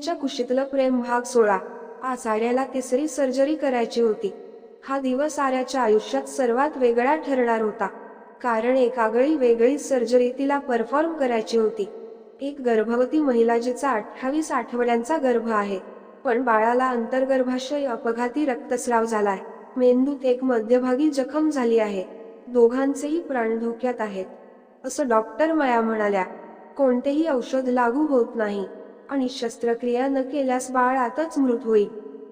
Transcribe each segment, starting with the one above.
मुलीच्या कुशीतलं प्रेम भाग सोळा आज आर्याला तिसरी सर्जरी करायची होती. हा दिवस आर्याच्या आयुष्यात सर्वात वेगळा ठरणार होता. कारण एकागळी वेगळी सर्जरी तिला परफॉर्म करायची होती. एक गर्भवती महिला जिचा अठ्ठावीस आठवड्यांचा गर्भ आहे. पण बाळाला अंतर्गर्भाशय अपघाती रक्तस्राव झालाय. मेंदूत एक मध्यभागी जखम झाली आहे. दोघांचेही प्राण धोक्यात आहेत. असं डॉक्टर मया म्हणाल्या. कोणतेही औषध लागू होत नाही. आणि शस्त्रक्रिया न केल्यास बाळ आताच मृत होईल.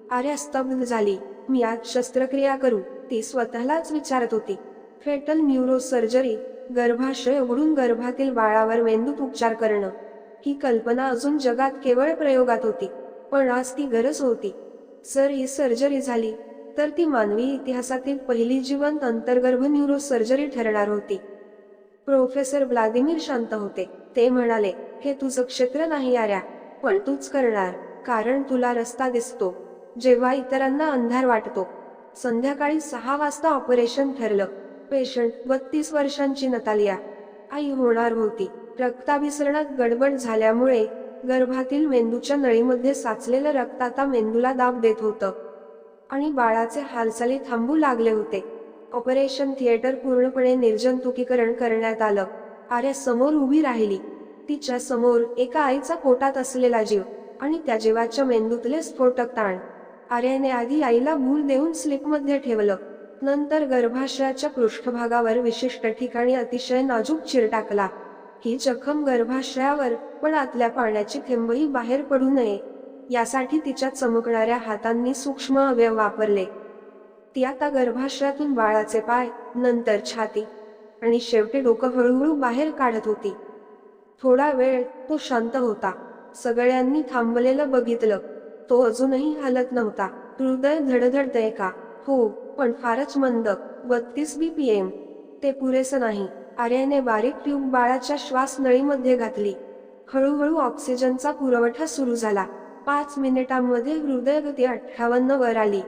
आर्या स्तब्ध झाली. मी आज शस्त्रक्रिया करू ती स्वतःलाच विचारत होती. फेटल न्यूरो सर्जरी गर्भाशय उघडून गर्भातील बाळावर मेंदूत उपचार करणं. ही कल्पना अजून जगात केवळ प्रयोगात होती पण आज ती गरज होती. जर ही सर्जरी झाली तर ती मानवी इतिहासातील पहिली जिवंत अंतर्गर्भ न्यूरो सर्जरी ठरणार होती. प्रोफेसर व्लादिमीर शांत होते. ते म्हणाले हे तुझं क्षेत्र नाही आर्या. पण तूच करणार कारण तुला रस्ता दिसतो. जेव्हा इतरांना अंधार वाटतो. संध्याकाळी सहा वाजता ऑपरेशन ठरलं. पेशंट बत्तीस वर्षांची नतालिया. आई होणार होती. रक्ताभिसरणात गडबड झाल्यामुळे गर्भातील मेंदूच्या नळीमध्ये साचलेलं रक्त आता मेंदूला दाब देत होतं. आणि बाळाचे हालचाली थांबू लागले होते. ऑपरेशन थिएटर पूर्णपणे निर्जंतुकीकरण करण्यात आलं. आर्या समोर उभी राहिली. तिच्या समोर एका आईचा पोटात असलेला जीव आणि त्या जीवाच्या मेंदूतले स्फोटक ताण. आर्याने आधी आईला भूल देऊन स्लिपमध्ये ठेवलं. नंतर गर्भाशयाच्या पृष्ठभागावर विशिष्ट ठिकाणी अतिशय नाजूक चिर टाकला. ही जखम गर्भाशयावर पण आतल्या पाण्याची थेंबही बाहेर पडू नये यासाठी तिच्या चमकणाऱ्या हातांनी सूक्ष्म अवयव वापरले. ती आता गर्भाशयातून बाळाचे पाय नंतर छाती आणि शेवटी डोकं हळूहळू बाहेर काढत होती. थोडा वेळ तो शांत होता. सगळ्यांनी थांबलेलं बघितलं. तो अजूनही हालत नव्हता. हृदय धडधडतय का? हो पण फारच मंद. बत्तीस बी पी एम ते पुरेसं नाही. आर्याने बारीक ट्यूब बाळाच्या श्वास नळीमध्ये घातली. हळूहळू ऑक्सिजनचा पुरवठा सुरू झाला. पाच मिनिटांमध्ये हृदयगती अठ्ठावन्न वर आली.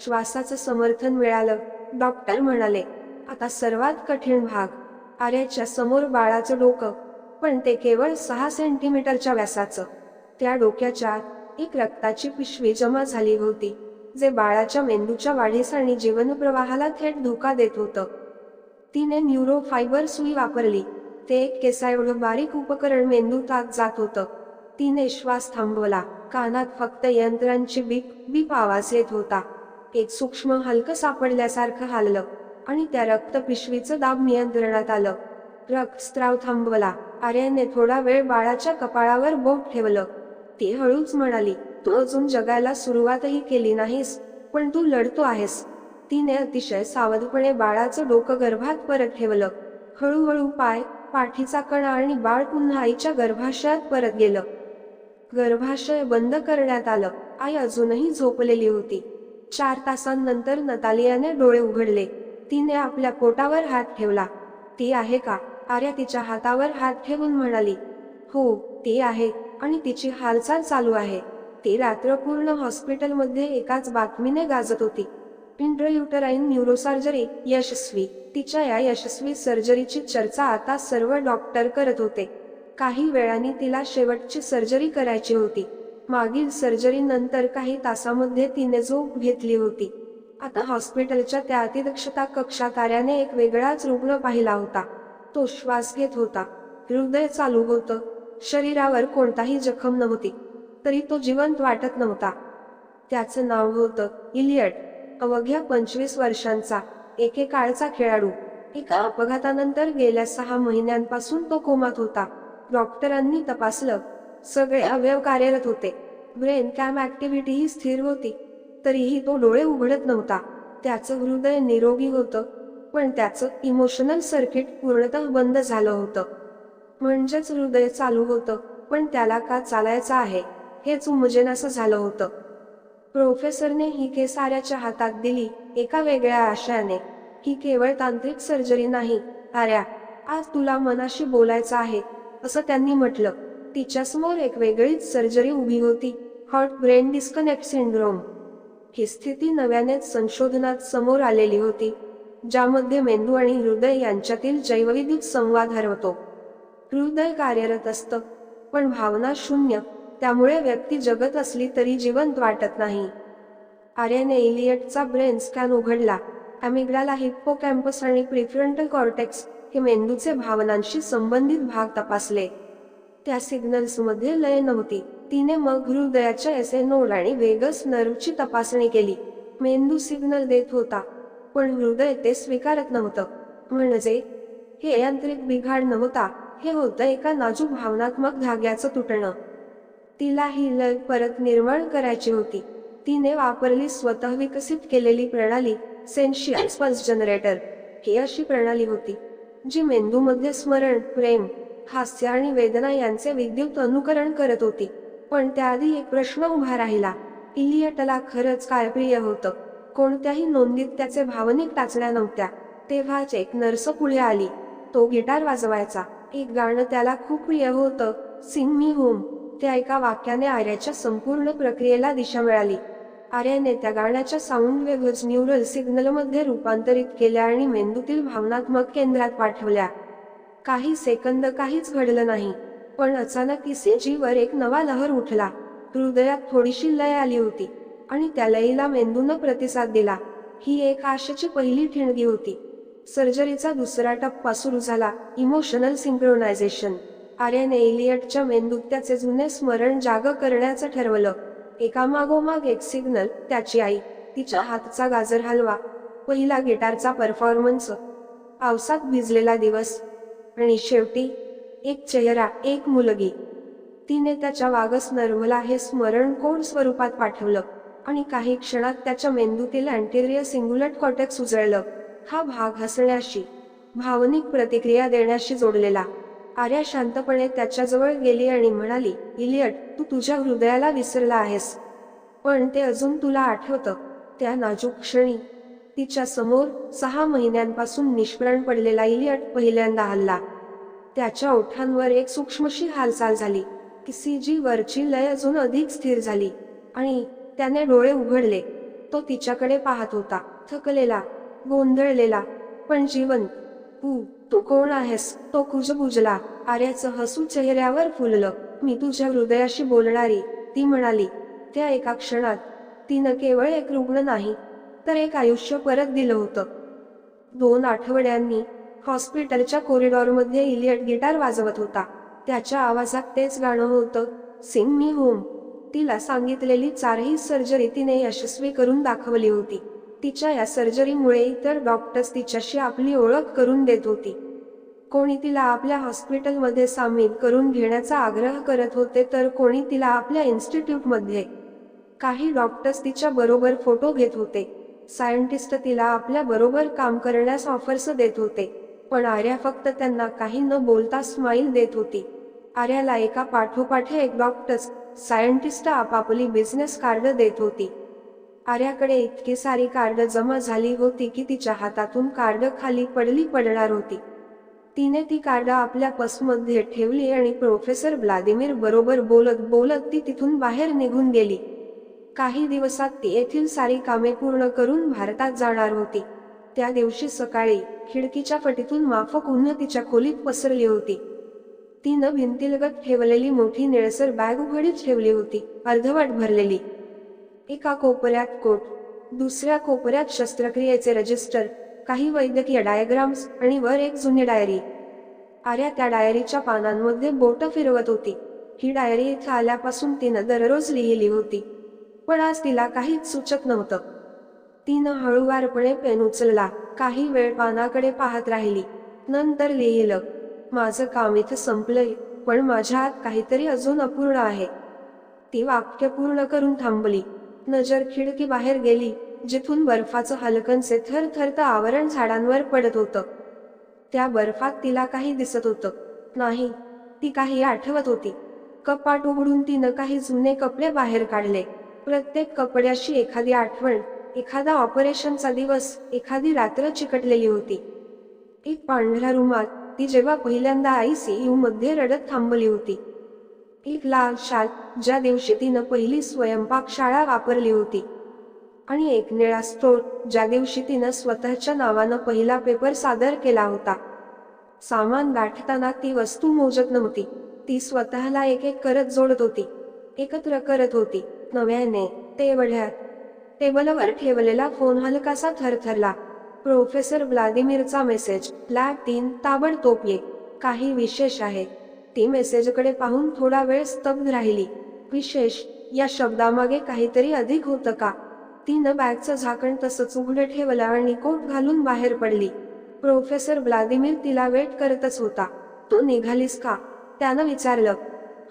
श्वासाचं समर्थन मिळालं. डॉक्टर म्हणाले आता सर्वात कठीण भाग. आर्याच्या समोर बाळाचं डोकं पण ते केवळ सहा सेंटीमीटरच्या व्यासाचं. त्या डोक्याच्या एक रक्ताची पिशवी जमा झाली होती जे बाळाच्या मेंदूच्या वाढीस आणि जीवनप्रवाहाला थेट धोका देत होतं. तिने न्यूरो फायबर सुई वापरली ते एक केसा एवढं बारीक उपकरण मेंदूत आत जात होतं. तिने श्वास थांबवला कानात फक्त यंत्रांची बीप बीप आवाज येत होता. एक सूक्ष्म हलकं सापडल्यासारखं हाललं आणि त्या रक्त पिशवीचं दाब नियंत्रणात आलं. रक्तस्राव थांबवला. आर्याने थोडा वेळ बाळाच्या कपाळावर बोट ठेवलं. ती हळूच म्हणाली तू अजून जगायला सुरुवातही केली नाहीस पण तू लढतो आहेस. तिने अतिशय सावधपणे बाळाचं डोकं गर्भात परत ठेवलं. हळूहळू पाय पाठीचा कणा आणि बाळ पुन्हा आईच्या गर्भाशयात परत गेलं. गर्भाशय बंद करण्यात आलं. आई अजूनही झोपलेली होती. चार तासांनंतर नतालियाने डोळे उघडले. तिने आपल्या पोटावर हात ठेवला. ती आहे का? आर्या तिच्या हातावर हात ठेवून म्हणाली हो ती आहे आणि तिची हालचाल चालू आहे. ती रात्र पूर्ण हॉस्पिटलमध्ये एकाच बातमीने गाजत होती. इंट्रयुटराईन न्यूरोसर्जरी यशस्वी. तिच्या या यशस्वी सर्जरीची चर्चा आता सर्व डॉक्टर करत होते. काही वेळाने तिला शेवटची सर्जरी करायची होती. मागील सर्जरी नंतर काही तासामध्ये तिने झोप घेतली होती. आता हॉस्पिटलच्या त्या अतिदक्षता कक्षात आर्याने एक वेगळाच रुग्ण पाहिला होता. तो श्वास घेत होता. हृदय चालू होतं. शरीरावर कोणताही जखम नव्हती. तरी तो जिवंत वाटत नव्हता. त्याचं नाव होतं इलियट. अवघ्या पंचवीस वर्षांचा एकेकाळचा खेळाडू. एका अपघातानंतर गेल्या सहा महिन्यांपासून तो कोमात होता. डॉक्टरांनी तपासलं. सगळे अवयव कार्यरत होते. ब्रेन कॅम ऍक्टिव्हिटी ही स्थिर होती. तरीही तो डोळे उघडत नव्हता. त्याचं हृदय निरोगी होतं. पण त्याचं इमोशनल सर्किट पूर्णतः बंद झालं होतं. म्हणजेच हृदय चालू होतं पण त्याला का चालायचं आहे? हेच उमजेनासं झालं होतं. प्रोफेसरने ही केस आर्याच्या हातात दिली एका वेगळ्या आशयाने. ही केवळ तांत्रिक सर्जरी नाही. आर्या आज तुला मनाशी बोलायचं आहे असं त्यांनी म्हटलं. तिच्यासमोर एक वेगळीच सर्जरी उभी होती हॉट ब्रेन डिस्कनेक्ट सिंड्रोम. ही स्थिती नव्यानेच संशोधनात समोर आलेली होती. ज्यामध्ये मेंदू आणि हृदय यांच्यातील जैवविद्युत संवाद हरवतो. हृदय कार्यरत असतं पण भावना शून्य त्यामुळे व्यक्ती जगत असली तरी जिवंत वाटत नाही. आर्याने इलियटचा ब्रेन स्कॅन उघडला. ॲमिग्डाला हिप्पो कॅम्पस आणि प्रिफ्रंटल कॉर्टेक्स हे मेंदूचे भावनांशी संबंधित भाग तपासले. त्या सिग्नल्समध्ये लय नव्हती. तिने मग हृदयाच्या एसे नोड आणि वेगस नर्वची तपासणी केली. मेंदू सिग्नल देत होता. पण हृदय ते स्वीकारत नव्हतं. म्हणजे हे यांत्रिक बिघाड नव्हता हे होतं एका नाजूक भावनात्मक धाग्याचं तुटणं. तिला ही लय परत निर्माण करायची होती. तिने वापरली स्वतः विकसित केलेली प्रणाली सेन्शियस पल्स जनरेटर ही अशी प्रणाली होती जी मेंदूमध्ये स्मरण प्रेम हास्य आणि वेदना यांचे विद्युत अनुकरण करत होती. पण त्याआधी एक प्रश्न उभा राहिला इलियटला खरंच काय प्रिय होतं? कोणत्याही नोंदीत त्याचे भावनिक टाचण्या नव्हत्या. तेव्हाच एक नर्स पुढे आली. तो गिटार वाजवायचा. एक गाणं त्याला खूप प्रिय होतं. Sing me home. त्या एका वाक्याने आर्याच्या संपूर्ण प्रक्रियेला दिशा मिळाली. आर्याने त्या गाण्याच्या साऊंड वेव्हज न्यूरल सिग्नलमध्ये रूपांतरित केल्या आणि मेंदूतील भावनात्मक केंद्रात पाठवल्या. काही सेकंद काहीच घडलं नाही. पण अचानक ECG एक नवा लहर उठला. हृदयात थोडीशी लय आली होती. आणि त्या लईला मेंदूनं प्रतिसाद दिला. ही एक आशेची पहिली ठिणगी होती. सर्जरीचा दुसरा टप्पा सुरू झाला. Emotional synchronisation. आर्यने इलियटच्या मेंदूत त्याचे जुने स्मरण जाग करण्याचं ठरवलं. एकामागोमाग एक सिग्नल त्याची आई तिच्या हातचा गाजर हलवा पहिला गिटारचा परफॉर्मन्स पावसात भिजलेला दिवस आणि शेवटी एक चेहरा एक मुलगी. तिने त्याच्या वागस नर्वला हे स्मरण कोण स्वरूपात पाठवलं? आणि काही क्षणात त्याच्या मेंदूतील अँटेरियर सिंगुलट कॉटेक्स उजळलं. हा भाग हसण्याशी भावनिक प्रतिक्रिया देण्याशी जोडलेला. आर्या शांतपणे त्याच्याजवळ गेली आणि म्हणाली इलियट तू तुझ्या हृदयाला विसरला आहेस. पण ते अजून तुला आठवतं. त्या नाजूक क्षणी तिच्या समोर सहा महिन्यांपासून निष्प्राण पडलेला इलियट पहिल्यांदा हल्ला. त्याच्या ओठांवर एक सूक्ष्मशी हालचाल झाली. किसीजी वरची लय अजून अधिक स्थिर झाली. आणि त्याने डोळे उघडले. तो तिच्याकडे पाहत होता. थकलेला गोंधळलेला पण जीवन तू तू कोण आहेस? तो कुजबुजला. आर्याचं हसू चेहऱ्यावर फुललं. मी तुझ्या हृदयाशी बोलणारी. ती म्हणाली. त्या एका क्षणात तिनं केवळ एक रुग्ण नाही तर एक आयुष्य परत दिलं होतं. दोन आठवड्यांनी हॉस्पिटलच्या कॉरिडॉरमध्ये इलियट गिटार वाजवत होता. त्याच्या आवाजात तेच गाणं होतं सिंग मी होम. तिला सांगितलेली चारही सर्जरी तिने यशस्वी करून दाखवली होती. तिच्या या सर्जरीमुळे इतर डॉक्टर्स तिच्याशी आपली ओळख करून देत होती. कोणी तिला आपल्या हॉस्पिटलमध्ये सामील करून घेण्याचा आग्रह करत होते तर कोणी तिला आपल्या इन्स्टिट्यूटमध्ये काही डॉक्टर्स तिच्या बरोबर फोटो घेत होते. सायंटिस्ट तिला आपल्या बरोबर काम करण्यास ऑफर्स देत होते. पण आर्या फक्त त्यांना काही न बोलता स्माईल देत होती. आर्याला एका पाठोपाठ एक डॉक्टर्स सायंटिस्ट आपापली बिझनेस कार्ड देत होती. आर्याकडे इतकी सारी कार्ड जमा झाली होती की तिच्या हातातून कार्ड खाली पडली पडणार होती. तिने ती कार्ड आपल्या पसमध्ये ठेवली आणि प्रोफेसर व्लादिमीर बरोबर बोलत बोलत ती तिथून बाहेर निघून गेली. काही दिवसात ती येथील सारी कामे पूर्ण करून भारतात जाणार होती. त्या दिवशी सकाळी खिडकीच्या फटीतून माफक उन्ह तिच्या खोलीत पसरली होती. तिनं भिंतीलगत ठेवलेली मोठी निळसर बॅग उघडीच ठेवली होती. अर्धवट भरलेली. एका कोपऱ्यात कोट. दुसऱ्या कोपऱ्यात शस्त्रक्रियेचे रजिस्टर काही वैद्यकीय डायग्राम्स आणि वर एक जुनी डायरी. आर्या त्या डायरीच्या पानांमध्ये बोट फिरवत होती. ही डायरी इथं आल्यापासून तिनं दररोज लिहिली होती. पण आज तिला काहीच सुचत नव्हतं. तिनं हळूवारपणे पेन उचलला. काही वेळ पानाकडे पाहत राहिली. नंतर लिहिलं. माझं काम इथं संपलंय पण माझ्या आत काहीतरी अजून अपूर्ण आहे. ती वाक्य पूर्ण करून थांबली. नजर खिडकी बाहेर गेली जिथून बर्फाचं हलकनसे थरथरतं आवरण झाडांवर पडत होतं. त्या बर्फात तिला काही दिसत होतं. नाही ती काही आठवत होती. कपाट उघडून तिनं काही जुने कपडे बाहेर काढले. प्रत्येक कपड्याशी एखादी आठवण एखादा ऑपरेशनचा दिवस एखादी रात्र चिकटलेली होती. एक पांढऱ्या रुमाल ती जेव्हा पहिल्यांदा आई सी यू मध्ये रडत थांबली होती. एक लाल शाल ज्या दिवशी तिनं पहिली स्वयंपाक शाळा वापरली होती. आणि एक निळा स्टोर ज्या दिवशी तिनं स्वतःच्या नावानं पहिला पेपर सादर केला होता. सामान गाठताना ती वस्तू मोजत नव्हती. ती स्वतःला एक एक करत जोडत होती. एकत्र करत होती. नव्याने ते वढ्यात टेबलवर ठेवलेला फोन हलकासा थरथरला. प्रोफेसर व्लादिमीरचा मेसेज लॅब तीन ताबडतोब ये. काही विशेष आहे ती मेसेजकडे पाहून थोडा वेळ स्तब्ध राहिली. विशेष या शब्दामागे काहीतरी अधिक होतं का? तिनं बॅगचं झाकण तसंच उघडं ठेवलं आणि कोट घालून बाहेर पडली. प्रोफेसर व्लादिमीर तिला वेट करतच होता. तू निघालीस का? त्यानं विचारलं.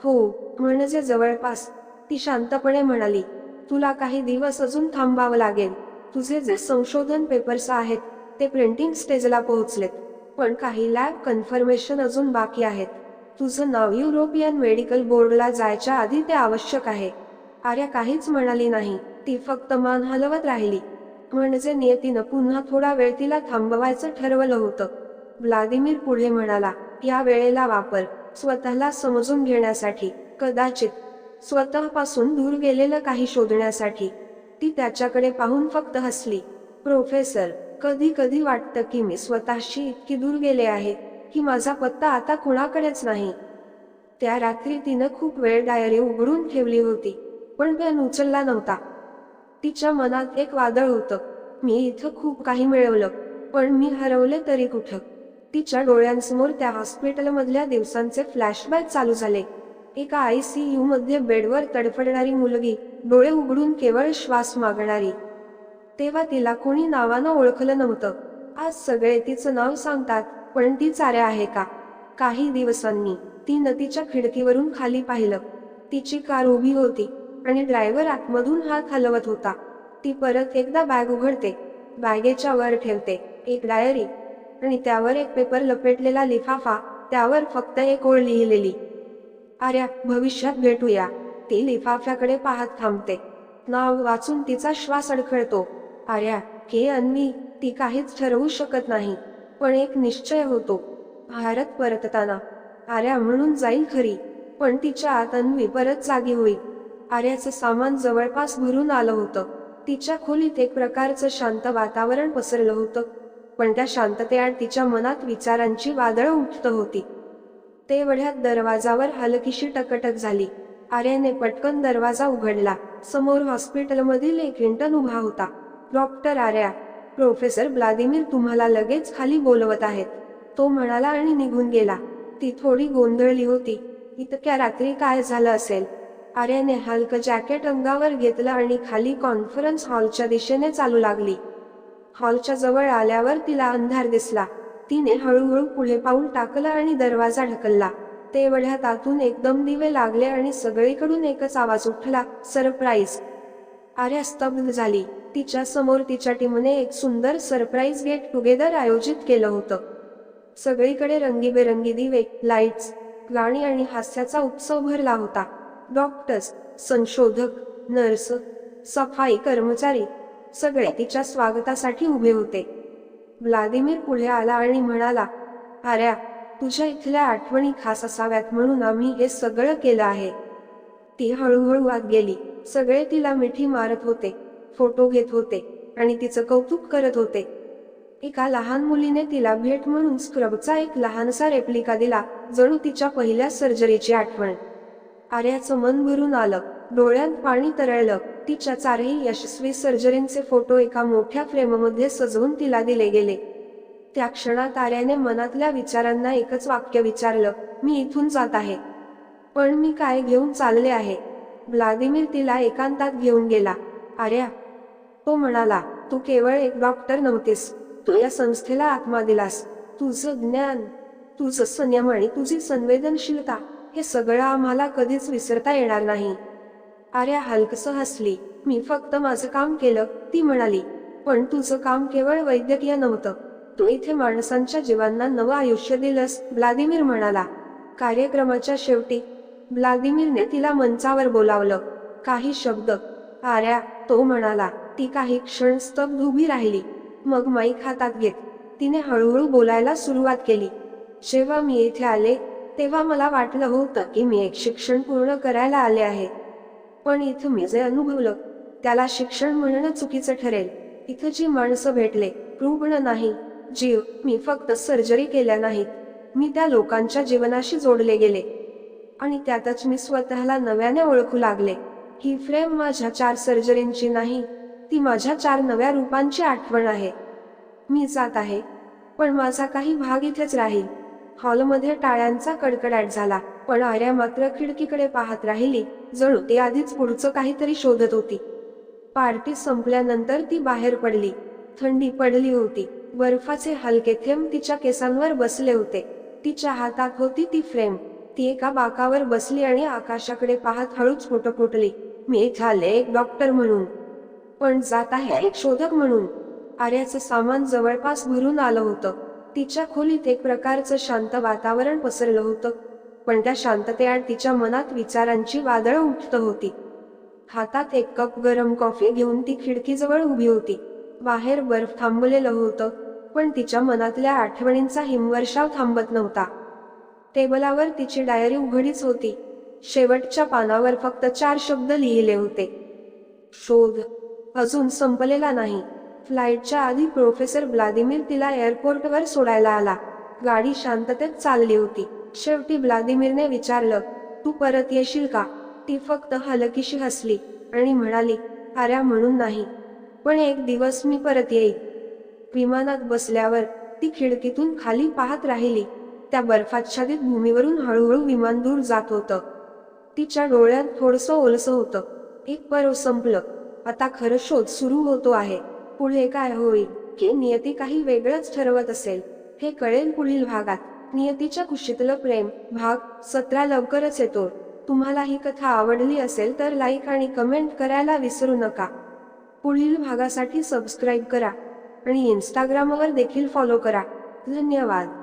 हो म्हणजे जवळपास ती शांतपणे म्हणाली. तुला काही दिवस अजून थांबावं लागेल. तुझे जे संशोधन पेपर्स आहेत ते प्रिंटिंग स्टेजला पोहोचलेत. पण काही लॅब कन्फर्मेशन अजून बाकी आहेत. तुझं नाव युरोपियन मेडिकल बोर्डला जायच्या आधी ते आवश्यक आहे. आर्या काहीच म्हणाली नाही ती फक्त मान हलवत राहिली. म्हणजे नियतीनं पुन्हा थोडा वेळ तिला थांबवायचं ठरवलं होतं. व्लादिमीर पुढे म्हणाला या वेळेला वापर स्वतःला समजून घेण्यासाठी कदाचित स्वतःपासून दूर गेलेलं काही शोधण्यासाठी. ती त्याच्याकडे पाहून फक्त हसली. प्रोफेसर कधी कधी वाटतं की मी स्वतःशी इतकी दूर गेले आहे की माझा पत्ता आता कुणाकडेच नाही. त्या रात्री तिनं खूप वेळ डायरी उघडून ठेवली होती पण पेन उचलला नव्हता. तिच्या मनात एक वादळ होतं मी इथं खूप काही मिळवलं पण मी हरवले तरी कुठं? तिच्या डोळ्यांसमोर त्या हॉस्पिटलमधल्या दिवसांचे फ्लॅशबॅक चालू झाले. एका आय सी यू मध्ये बेडवर तडफडणारी मुलगी डोळे उघडून केवळ श्वास मागणारी. तेव्हा तिला कोणी नावानं ओळखलं नव्हतं. आज सगळे तिचं नाव सांगतात पण ती चाऱ्या आहे का? काही दिवसांनी ती नदीच्या खिडकीवरून खाली पाहिलं. तिची कार उभी होती आणि ड्रायव्हर आतमधून हात हलवत होता. ती परत एकदा बॅग उघडते. बॅगेच्या वर ठेवते एक डायरी आणि त्यावर एक पेपर लपेटलेला लिफाफा त्यावर फक्त एक ओळ लिहिलेली. आर्या भविष्यात भेटूया. ती लिफाफ्याकडे पाहत थांबते. नाव वाचून तिचा श्वास अडखळतो. आर्या के अन्वी ती काहीच ठरवू शकत नाही पण एक निश्चय होतो. भारत परतताना. आर्या म्हणून जाईल खरी पण तिच्या आत अन्वी परत जागी होईल. आर्याचं सामान जवळपास भरून आलं होतं. तिच्या खोलीत एक प्रकारचं शांत वातावरण पसरलं होतं. पण त्या शांततेआड तिच्या मनात विचारांची वादळं उठत होती. ते वढ्यात दरवाजावर हलकीशी टकटक झाली. आर्याने पटकन दरवाजा उघडला. समोर हॉस्पिटलमधील एक इंटर्न उभा होता. डॉक्टर आर्या प्रोफेसर व्लादिमीर तुम्हाला लगेच खाली बोलवत आहेत. तो म्हणाला आणि निघून गेला. ती थोडी गोंधळली होती. इतक्या रात्री काय झालं असेल? आर्याने हलकं जॅकेट अंगावर घेतलं आणि खाली कॉन्फरन्स हॉलच्या दिशेने चालू लागली. हॉलच्या जवळ आल्यावर तिला अंधार दिसला. तिने हळूहळू पुढे पाऊल टाकलं आणि दरवाजा ढकलला. तेवढ्यात आतून एकदम दिवे लागले आणि सगळीकडून एकच आवाज उठला सरप्राईज. आर्या स्तब्ध झाली. तिच्या समोर तिच्या टीमने एक सुंदर सरप्राईज गेट टुगेदर आयोजित केलं होतं. सगळीकडे रंगीबेरंगी दिवे लाईट्स गाणी आणि हास्याचा उत्सव भरला होता. डॉक्टर्स संशोधक नर्स सफाई कर्मचारी सगळे तिच्या स्वागतासाठी उभे होते. व्लादिमीर पुढे आला आणि म्हणाला आर्या तुझ्या इथल्या आठवणी खास असाव्यात म्हणून आम्ही हे सगळं केलं आहे. ती हळूहळू आत गेली. सगळे तिला मिठी मारत होते. फोटो घेत होते. आणि तिचं कौतुक करत होते. एका लहान मुलीने तिला भेट म्हणून स्क्रबचा एक लहानसा रेप्लिका दिला जणू तिच्या पहिल्या सर्जरीची आठवण. आर्याचं मन भरून आलं. डोळ्यात पाणी तरळलं. तिच्या चारही यशस्वी सर्जरींचे फोटो एका मोठ्या फ्रेममध्ये सजवून तिला दिले गेले. त्या क्षणात आर्याने मनातल्या विचारांना एकच वाक्य विचारलं मी इथून जात आहे. पण मी काय घेऊन चालले आहे? व्लादिमीर तिला एकांतात घेऊन गेला. आर्या तो म्हणाला तू केवळ एक डॉक्टर नव्हतेस. तू या संस्थेला आत्मा दिलास. तुझं ज्ञान तुझं संयम आणि तुझी संवेदनशीलता हे सगळं आम्हाला कधीच विसरता येणार नाही. आर्या हलकस हसली. मी फक्त माझं काम केलं ती म्हणाली पण तुझं काम केवळ वैद्यकीय नव्हतं. तू इथे माणसांच्या जीवांना नवं आयुष्य दिलंस व्लादिमीर म्हणाला. कार्यक्रमाच्या शेवटी व्लादिमीरने तिला मंचावर बोलावलं. काही शब्द आर्या तो म्हणाला ती काही क्षण स्तब्ध उभी राहिली. मग माईक हातात घेत तिने हळूहळू बोलायला सुरुवात केली. जेव्हा मी इथे आले तेव्हा मला वाटलं होतं की मी एक शिक्षण पूर्ण करायला आले आहे. पण इथं मी जे अनुभवलं त्याला शिक्षण म्हणणं चुकीचं ठरेल. इथं जी माणसं भेटले रुग्ण नाही. जीव मी फक्त सर्जरी केल्या नाहीत. मी त्या लोकांच्या जीवनाशी जोडले गेले. आणि त्यातच मी स्वतःला नव्याने ओळखू लागले. ही फ्रेम माझ्या चार सर्जरींची नाही ती माझ्या चार नव्या रूपांची आठवण आहे. मी जात आहे पण माझा काही भाग इथेच राहील. हॉलमध्ये टाळ्यांचा कडकडाट झाला पण आर्या मात्र खिडकीकडे पाहत राहिली जणू ती आधीच पुढचं काहीतरी शोधत होती. पार्टी संपल्यानंतर ती बाहेर पडली. थंडी पडली होती. बर्फाचे हलके थेंब तिच्या केसांवर बसले होते. तिच्या हातात होती ती फ्रेम. ती एका बाकावर बसली आणि आकाशाकडे पाहत हळूच फुटफुटली मी झाले एक डॉक्टर म्हणून. पण जात आहे एक शोधक म्हणून. आर्याचं सामान जवळपास भरून आलं होतं. तिच्या खोलीत एक प्रकारचं शांत वातावरण पसरलं होतं. पण त्या शांततेआड तिच्या मनात विचारांची वादळं उठत होती. हातात एक कप गरम कॉफी घेऊन ती खिडकीजवळ उभी होती. बाहेर बर्फ थांबलेलं होतं पण तिच्या मनातल्या आठवणींचा हिमवर्षाव थांबत नव्हता. टेबलावर तिची डायरी उघडीच होती. शेवटच्या पानावर फक्त चार शब्द लिहिले होते. शोध. अजून संपलेला नाही. फ्लाईटच्या आधी प्रोफेसर व्लादिमीर तिला एअरपोर्टवर सोडायला आला. गाडी शांततेत चालली होती. शेवटी व्लादिमीरने विचारलं तू परत येशील का? ती फक्त हलकीशी हसली आणि म्हणाली आर्या म्हणून नाही. पण एक दिवस मी परत येईल विमानात बसल्यावर ती खिडकीतून खाली पाहत राहिली. त्या बर्फाच्छादित भूमीवरून हळूहळू विमान दूर जात होतं. तिच्या डोळ्यात थोडंसं ओलसं होतं. एक पर्व संपलं. आता खरं शोध सुरू होतो आहे. पुढे काय होईल? की नियती काही वेगळंच ठरवत असेल. हे कळेल पुढील भागात. नियतीच्या कुशीतलं प्रेम भाग सतरा लवकरच येतो. तुम्हाला ही कथा आवडली असेल तर लाईक आणि कमेंट करायला विसरू नका. पुढील भागासाठी सबस्क्राईब करा आणि इंस्टाग्रामवर देखील फॉलो करा. धन्यवाद.